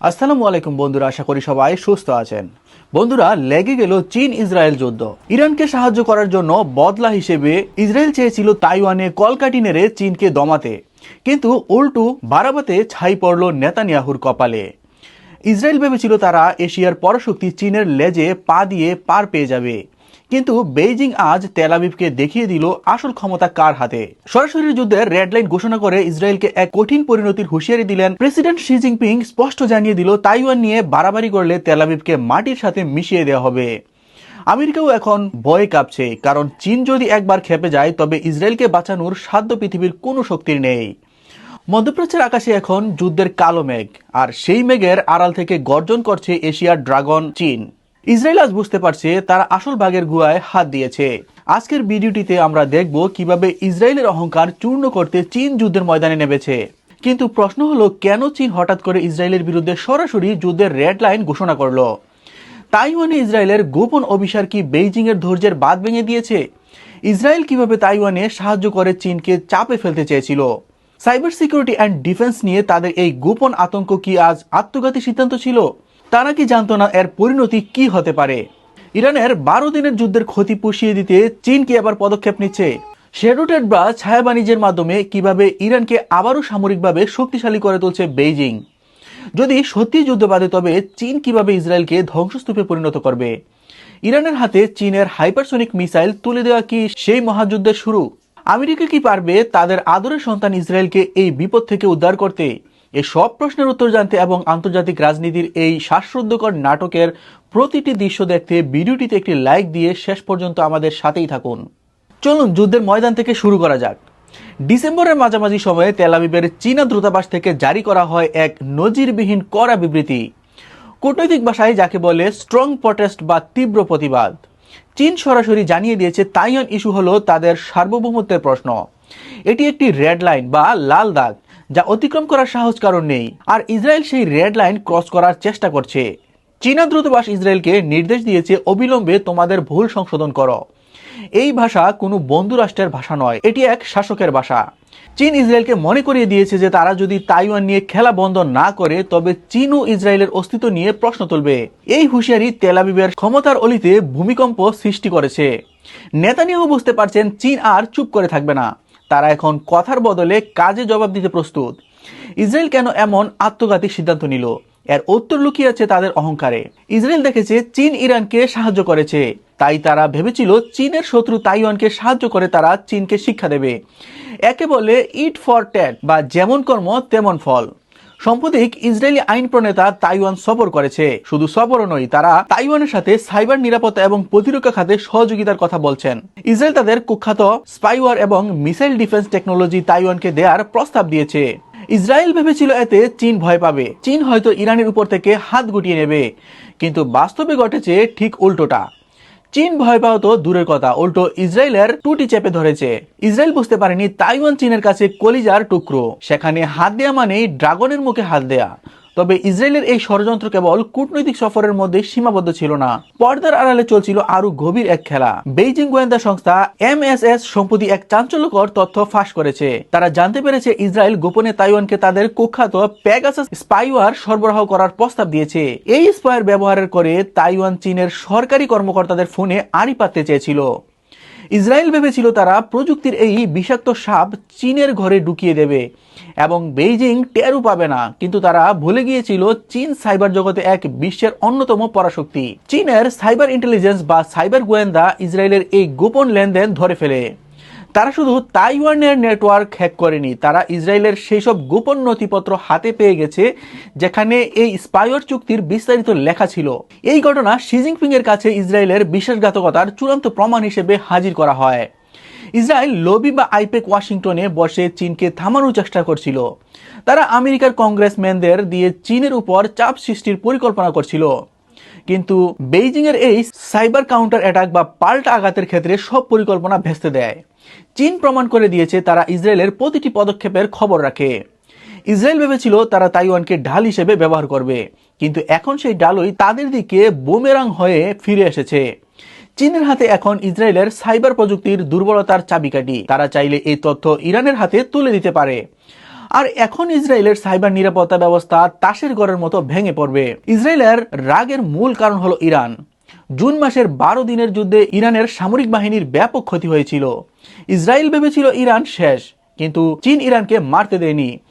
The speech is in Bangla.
আসসালামু আলাইকুম বন্ধুরা, আশা করি সবাই সুস্থ আছেন। বন্ধুরা, লেগে গেল চীন ইসরায়েল যুদ্ধ। ইরানকে সাহায্য করার জন্য বদলা হিসেবে ইসরায়েল চেয়েছিল তাইওয়ানে কলকাটি নেড়ে চীনকে দমাতে। কিন্তু উল্টু বারাবাতে ছাই পড়ল নেতানিয়াহুর কপালে। ইসরায়েল ভেবেছিল তারা এশিয়ার পরশক্তি চীনের লেজে পা দিয়ে পার পেয়ে যাবে। কিন্তু বেইজিং আজ তেলাবিবকে দেখিয়ে দিল আসল ক্ষমতা কার হাতে? সরাসরি যুদ্ধের রেড লাইন ঘোষণা করে ইসরায়েলকে এক কঠিন পরিণতির হুঁশিয়ারি দিলেন প্রেসিডেন্ট শি জিনপিং, স্পষ্ট জানিয়ে দিল তাইওয়ান নিয়ে বাড়াবাড়ি করলে তেলাবিবকে মাটির সাথে মিশিয়ে দেওয়া হবে। আমেরিকাও এখন ভয়ে কাঁপছে, কারণ চীন যদি একবার খেপে যায়, তবে ইসরায়েলকে বাঁচানোর সাধ্য পৃথিবীর কোনো শক্তির নেই। মধ্যপ্রাচ্যের আকাশে এখন যুদ্ধের কালো মেঘ, আর সেই মেঘের আড়াল থেকে গর্জন করছে এশিয়ার ড্রাগন চীন। ইসরায়েল আজ বুঝতে পারছে তারা আসল বাঘের গুহায় হাত দিয়েছে। আজকের ভিডিওটিতে আমরা দেখব কীভাবে ইসরায়েলের অহংকার চূর্ণ করতে চীন যুদ্ধের ময়দানে নেমেছে। কিন্তু প্রশ্ন হলো, কেন চীন হঠাৎ করে ইসরায়েলের বিরুদ্ধে সরাসরি যুদ্ধের রেড লাইন ঘোষণা করল? তাইওয়ানে ইসরায়েলের গোপন অভিসার কি বেইজিং এর ধৈর্যের বাদ ভেঙে দিয়েছে? ইসরায়েল কীভাবে তাইওয়ানে সাহায্য করে চীনকে চাপে ফেলতে চেয়েছিল? সাইবার সিকিউরিটি অ্যান্ড ডিফেন্স নিয়ে তাদের এই গোপন আতঙ্ক কি আজ আত্মঘাতী সিদ্ধান্ত ছিল? তারা কি জানতো না এর পরিণতি কি হতে পারে? ইরানের বারো দিনের যুদ্ধের ক্ষতি পুষিয়ে দিতে চীন কি আবার পদক্ষেপ নিচ্ছে? শেডোটেড বা ছায়া বাণিজ্যের মাধ্যমে কীভাবে ইরানকে আবারও সামরিকভাবে শক্তিশালী করে তুলছে বেইজিং? যদি সত্যি যুদ্ধ বাঁধে, তবে চীন কীভাবে ইসরায়েলকে ধ্বংসস্তূপে পরিণত করবে? ইরানের হাতে চীনের হাইপারসনিক মিসাইল তুলে দেওয়া কি সেই মহাযুদ্ধের শুরু? আমেরিকা কি পারবে তাদের আদরের সন্তান ইসরায়েলকে এই বিপদ থেকে উদ্ধার করতে? এই সব প্রশ্নের উত্তর জানতে এবং আন্তর্জাতিক রাজনীতির এই শ্বাসরুদ্ধকর নাটকের প্রতিটি দৃশ্য দেখতে ভিডিওটিতে একটি লাইক দিয়ে শেষ পর্যন্ত আমাদের সাথেই থাকুন। চলুন যুদ্ধের ময়দান থেকে শুরু করা যাক। ডিসেম্বরের মাঝামাঝি সময়ে তেলাবিবের চীনা দূতাবাস থেকে জারি করা হয় এক নজিরবিহীন কড়া বিবৃতি। কূটনৈতিক ভাষায় যাকে বলে স্ট্রং প্রটেস্ট বা তীব্র প্রতিবাদ। চীন সরাসরি জানিয়ে দিয়েছে তাইওয়ান ইস্যু হলো তাদের সার্বভৌমত্বের প্রশ্ন। এটি একটি রেড লাইন বা লাল দাগ। যা অতিক্রম করার সাহস কারণ নেই। আর ইসরায়েল সেই রেড লাইন ক্রস করার চেষ্টা করছে। চীনা দ্রুতবাস ইসরায়েলকে নির্দেশ দিয়েছে, অবিলম্বে তোমাদের ভুল সংশোধন করো। এই ভাষা কোনো বন্ধু রাষ্ট্রের ভাষা নয়, এটি এক শাসকের ভাষা। চীন ইসরায়েলকে মনে করিয়ে দিয়েছে যে তারা যদি তাইওয়ান নিয়ে খেলা বন্ধ না করে, তবে চীন ও ইসরায়েলের অস্তিত্ব নিয়ে প্রশ্ন তুলবে। এই হুঁশিয়ারি তেলাবিবের ক্ষমতার অলিতে ভূমিকম্প সৃষ্টি করেছে। নেতানিয়াহু বুঝতে পারছেন চীন আর চুপ করে থাকবে না। তারা এখন কথার বদলে কাজে জবাব দিতে প্রস্তুত। ইসরায়েল কেন এমন আত্মঘাতী সিদ্ধান্ত নিল? এর উত্তর লুকিয়ে আছে তাদের অহংকারে। ইসরায়েল দেখেছে চীন ইরানকে সাহায্য করেছে। তাই তারা ভেবেছিল চীনের শত্রু তাইওয়ানকে সাহায্য করে তারা চীনকে শিক্ষা দেবে। একে বলে ইট ফর ট্যাট বা যেমন কর্ম, তেমন ফল। সম্প্রতিক ইসরায়েলি আইন প্রণেতা তাইওয়ান সফর করেছে। শুধু সফরও নয়, তারা তাইওয়ানের সাথে সাইবার নিরাপত্তা এবং প্রতিরক্ষা খাতে সহযোগিতার কথা বলছেন। ইসরায়েল তাদের কুখ্যাত স্পাইওয়ার এবং মিসাইল ডিফেন্স টেকনোলজি তাইওয়ানকে দেওয়ার প্রস্তাব দিয়েছে। ইসরায়েল ভেবেছিল এতে চীন ভয় পাবে। চীন হয়তো ইরানের উপর থেকে হাত গুটিয়ে নেবে। কিন্তু বাস্তবে ঘটেছে ঠিক উল্টোটা। চীন ভয় পাওয়া তো দূরের কথা, উল্টো ইসরায়েলের টুটি চেপে ধরেছে। ইসরায়েল বুঝতে পারেনি তাইওয়ান চীনের কাছে কলিজার টুকরো। সেখানে হাত দেয়া মানেই ড্রাগনের মুখে হাত দেয়া। তবে ইসরায়েলের এই ষড়যন্ত্র কেবল কূটনৈতিক সফরের মধ্যে সীমাবদ্ধ ছিল না। পর্দার আড়ালে চলছিল আরও গভীর এক খেলা। বেইজিং গোয়েন্দা সংস্থা এমএসএস সম্প্রতি এক চাঞ্চল্যকর তথ্য ফাঁস করেছে। তারা জানতে পেরেছে ইসরায়েল গোপনে তাইওয়ানকে তাদের কুখ্যাত প্যাগাসাস স্পাইওয়ার সরবরাহ করার প্রস্তাব দিয়েছে। এই স্পাইওয়ার ব্যবহারের করে তাইওয়ান চীনের সরকারি কর্মকর্তাদের ফোনে আড়ি পাততে চেয়েছিল। ইসরায়েল ভেবেছিল তারা প্রযুক্তির এই বিষাক্ত সাপ চীনের ঘরে ঢুকিয়ে দেবে এবং বেইজিং টেরও পাবে না। কিন্তু তারা ভুলে গিয়েছিল চীন সাইবার জগতে এক বিশ্বের অন্যতম পরাশক্তি। চীনের সাইবার ইন্টেলিজেন্স বা সাইবার গোয়েন্দা ইসরায়েলের এই গোপন লেনদেন ধরে ফেলে। তারা শুধু তাইওয়ানের নেটওয়ার্ক হ্যাক করেনি, তারা ইসরায়েলের সেই সব গোপন নথিপত্র হাতে পেয়ে গেছে, যেখানে এই স্পাইওয়ার চুক্তির বিস্তারিত লেখা ছিল। এই ঘটনা শিজিংপিং এর কাছে ইসরায়েলের বিশ্বাসঘাতকতার চূড়ান্ত প্রমাণ হিসেবে হাজির করা হয়। ইসরায়েল লবি বা আইপেক ওয়াশিংটনে বসে চীনকে থামানোর চেষ্টা করছিল। তারা আমেরিকার কংগ্রেসম্যানদের দিয়ে চীনের উপর চাপ সৃষ্টির পরিকল্পনা করছিল। কিন্তু বেইজিং এর এই সাইবার কাউন্টার অ্যাটাক বা পাল্টা আঘাতের ক্ষেত্রে সব পরিকল্পনা ভেস্তে দেয়। চীন প্রমাণ করে দিয়েছে তারা ইসরায়েলের প্রতিটি পদক্ষেপের খবর রাখে। ইসরায়েল ভেবেছিল তারা তাইওয়ানকে ঢাল হিসেবে ব্যবহার করবে, কিন্তু এখন সেই ডালই তাদের দিকে বুমেরাং হয়ে ফিরে এসেছে। চীনের হাতে এখন ইসরায়েলের সাইবার প্রযুক্তির দুর্বলতার চাবিকাঠি। তারা চাইলে এই তথ্য ইরানের হাতে তুলে দিতে পারে। আর এখন ইসরায়েলের সাইবার নিরাপত্তা ব্যবস্থা তাসের গড়ের মতো ভেঙে পড়বে। ইসরায়েলের রাগের মূল কারণ হলো ইরান। জুন মাসের বারো দিনের যুদ্ধে ইরানের সামরিক বাহিনীর ব্যাপক ক্ষতি হয়েছিল। ইসরায়েল ভেবেছিল ইরান শেষ, কিন্তু চীন ইরানকে মারতে দেয়নি।